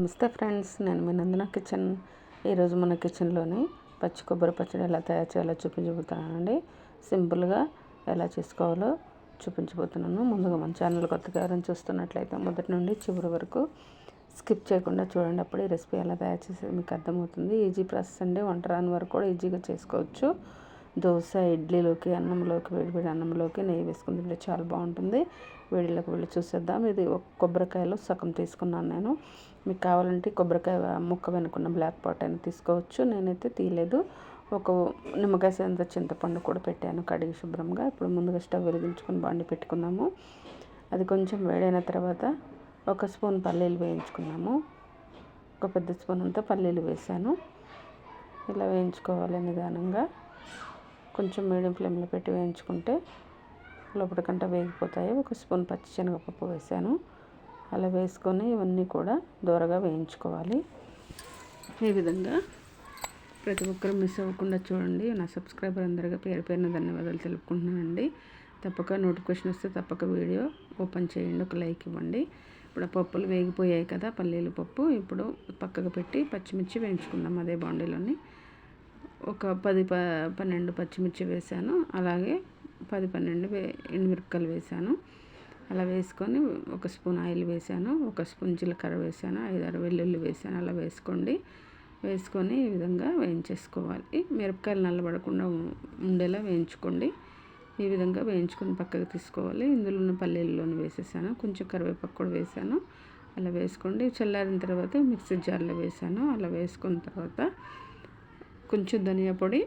నమస్తే ఫ్రెండ్స్ నేను మీ నందన కిచెన్. ఈరోజు మన కిచెన్లోని పచ్చి కొబ్బరి పచ్చడి ఎలా తయారు చేయాలో చూపించబోతున్నానండి. సింపుల్గా ఎలా చేసుకోవాలో చూపించబోతున్నాను. ముందుగా మన ఛానల్ కొత్తగా ఎవరైనా చూస్తున్నట్లయితే మొదటి నుండి చివరి వరకు స్కిప్ చేయకుండా చూడండి. అప్పుడు ఈ రెసిపీ ఎలా తయారు చేసేది మీకు అర్థమవుతుంది. ఈజీ ప్రాసెస్ అండి. వంట రాని వరకు కూడా ఈజీగా చేసుకోవచ్చు. దోశ ఇడ్లీలోకి అన్నంలోకి వేడివేడి అన్నంలోకి నెయ్యి వేసుకుని తింటే చాలా బాగుంటుంది. వేడిలోకి వెళ్ళి చూసేద్దాం. ఇది ఒక కొబ్బరికాయలో సగం తీసుకున్నాను నేను. మీకు కావాలంటే కొబ్బరికాయ ముక్క వెనుకున్న బ్లాక్ పాట్ అయినా తీసుకోవచ్చు. నేనైతే తీయలేదు. ఒక నిమ్మకాయ సేంత చింతపండు కూడా పెట్టాను కడిగి శుభ్రంగా. ఇప్పుడు ముందుగా స్టవ్ వెలిగించుకొని బాండి పెట్టుకున్నాము అది కొంచెం వేడైన తర్వాత ఒక స్పూన్ పల్లీలు వేయించుకున్నాము. ఒక పెద్ద స్పూన్ అంతా పల్లీలు వేసాను ఇలా వేయించుకోవాలి నిదానంగా. కొంచెం మీడియం ఫ్లేమ్లో పెట్టి వేయించుకుంటే లోపలికంటే వేగిపోతాయి. ఒక స్పూన్ పచ్చి శనగపప్పు వేసాను. అలా వేసుకొని ఇవన్నీ కూడా దూరగా వేయించుకోవాలి. ఈ విధంగా ప్రతి ఒక్కరు మిస్ అవ్వకుండా చూడండి. నా సబ్స్క్రైబర్ అందరిగా పేరు పేరున ధన్యవాదాలు తెలుపుకుంటున్నానండి. తప్పక నోటిఫికేషన్ వస్తే తప్పక వీడియో ఓపెన్ చేయండి. ఒక లైక్ ఇవ్వండి. ఇప్పుడు ఆ పప్పులు వేగిపోయాయి కదా పల్లీల పప్పు. ఇప్పుడు పక్కకు పెట్టి పచ్చిమిర్చి వేయించుకుందాం అదే బాండీలోని. ఒక పది ప పన్నెండు పచ్చిమిర్చి వేసాను. అలాగే పది పన్నెండు వే ఎండుమిరపకాయలు వేసాను. అలా వేసుకొని ఒక స్పూన్ ఆయిల్ వేసాను. ఒక స్పూన్ జీలకర్ర వేసాను. ఐదారు వెల్లుల్లి వేసాను. అలా వేసుకోండి. వేసుకొని ఈ విధంగా వేయించేసుకోవాలి. మిరపకాయలు నల్లబడకుండా ఉండేలా వేయించుకోండి. ఈ విధంగా వేయించుకొని పక్కకు తీసుకోవాలి. ఇందులో ఉన్న పల్లీల్లోనే వేసేసాను. కొంచెం కరివేపాకు కూడా వేసాను. అలా వేసుకోండి. చల్లారిన తర్వాత మిక్సీ జార్లో వేసాను. అలా వేసుకున్న తర్వాత కొంచెం ధనియా పొడి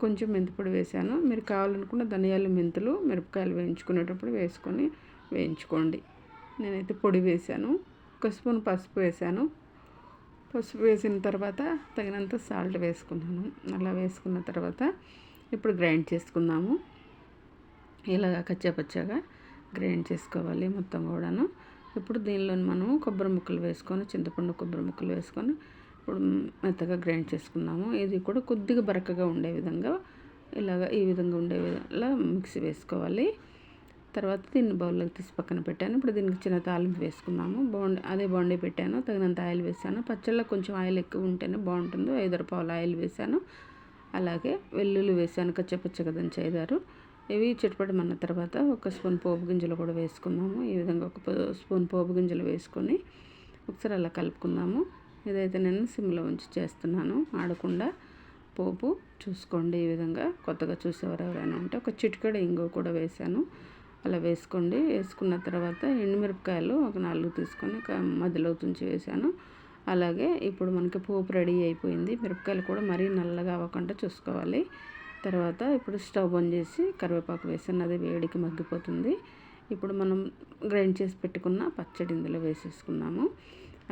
కొంచెం మెంతిపొడి వేసాను. మీరు కావాలనుకున్న ధనియాలు మెంతులు మిరపకాయలు వేయించుకునేటప్పుడు వేసుకొని వేయించుకోండి. నేనైతే పొడి వేసాను. ఒక స్పూన్ పసుపు వేసాను. పసుపు వేసిన తర్వాత తగినంత సాల్ట్ వేసుకున్నాను. అలా వేసుకున్న తర్వాత ఇప్పుడు గ్రైండ్ చేసుకుందాము. ఇలాగ కచ్చాపచ్చాగా గ్రైండ్ చేసుకోవాలి మొత్తం కూడాను. ఇప్పుడు దీనిలో మనం కొబ్బరి ముక్కలు వేసుకొని చింతపండు కొబ్బరి ముక్కలు వేసుకొని ఇప్పుడు మెత్తగా గ్రైండ్ చేసుకున్నాము. ఇది కూడా కొద్దిగా బరకగా ఉండే విధంగా ఇలాగ ఈ విధంగా ఉండే విధంగా మిక్సీ వేసుకోవాలి. తర్వాత దీన్ని బౌల్లోకి తీసి పక్కన పెట్టాను. ఇప్పుడు దీనికి చిన్న తాలింపు వేసుకున్నాము. బాగుండి అదే బాండీ పెట్టాను. తగినంత ఆయిల్ వేసాను. పచ్చళ్ళలో కొంచెం ఆయిల్ ఎక్కువ ఉంటేనే బాగుంటుంది ఐదు పావులు ఆయిల్ వేసాను. అలాగే వెల్లుల్లి వేసాను. కచ్చపచ్చగా దంచి ఐదారు ఇవి మన తర్వాత ఒక స్పూన్ పోపు గింజలు కూడా వేసుకున్నాము. ఈ విధంగా ఒక స్పూన్ పోపు గింజలు వేసుకొని ఒకసారి అలా కలుపుకుందాము ఇదైతే నేను సిమ్లో ఉంచి చేస్తున్నాను. ఆడకుండా పోపు చూసుకోండి ఈ విధంగా. కొత్తగా చూసేవారు ఎవరైనా ఉంటే ఒక చిటికడ ఇంగో కూడా వేసాను అలా వేసుకోండి. వేసుకున్న తర్వాత ఎండుమిరపకాయలు ఒక నాలుగు తీసుకొని మధ్యలో తుంచి వేసాను అలాగే ఇప్పుడు మనకి పోపు రెడీ అయిపోయింది. మిరపకాయలు కూడా మరీ నల్లగా అవ్వకుండా చూసుకోవాలి. తర్వాత ఇప్పుడు స్టవ్ ఆన్ చేసి కరివేపాకు వేసాను అది వేడికి మగ్గిపోతుంది. ఇప్పుడు మనం గ్రైండ్ చేసి పెట్టుకున్న పచ్చడి ఇందులో వేసేసుకున్నాము.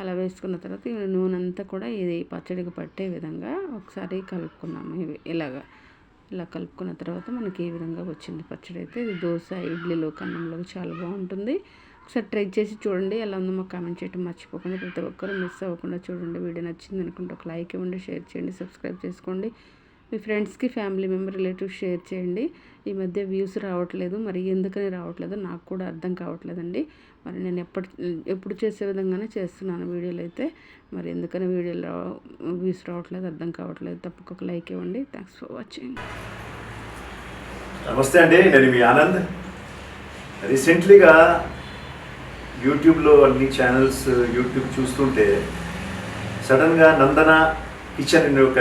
అలా వేసుకున్న తర్వాత నూనె అంతా కూడా ఇది పచ్చడికి పట్టే విధంగా ఒకసారి కలుపుకున్నాము. ఇవి ఇలాగా ఇలా కలుపుకున్న తర్వాత మనకి ఈ విధంగా వచ్చింది పచ్చడి అయితే. ఇది దోశ ఇడ్లీలో కన్నంలో చాలా బాగుంటుంది. ఒకసారి ట్రై చేసి చూడండి. ఎలా ఉందో మాకు కామెంట్ చేయడం మర్చిపోకుండా. ప్రతి ఒక్కరు మిస్ అవ్వకుండా చూడండి. వీడియో నచ్చింది అనుకుంటే ఒక లైక్ ఇవ్వండి షేర్ చేయండి సబ్స్క్రైబ్ చేసుకోండి. మీ ఫ్రెండ్స్కి ఫ్యామిలీ మెంబర్ రిలేటివ్స్ షేర్ చేయండి. ఈ మధ్య వ్యూస్ రావట్లేదు. మరి ఎందుకని రావట్లేదు? నాకు కూడా అర్థం కావట్లేదండి. మరి నేను ఎప్పటి ఎప్పుడు చేసే విధంగానే చేస్తున్నాను వీడియోలు అయితే. మరి ఎందుకని వీడియోలు రావ వ్యూస్ రావట్లేదు అర్థం కావట్లేదు. తప్పక లైక్ ఇవ్వండి. Thanks for watching. నమస్తే అండి. నేను మీ ఆనంద్. రీసెంట్లీగా యూట్యూబ్లో అన్ని ఛానల్స్ యూట్యూబ్ చూస్తుంటే సడన్గా నందన కిచెన్ అనే ఒక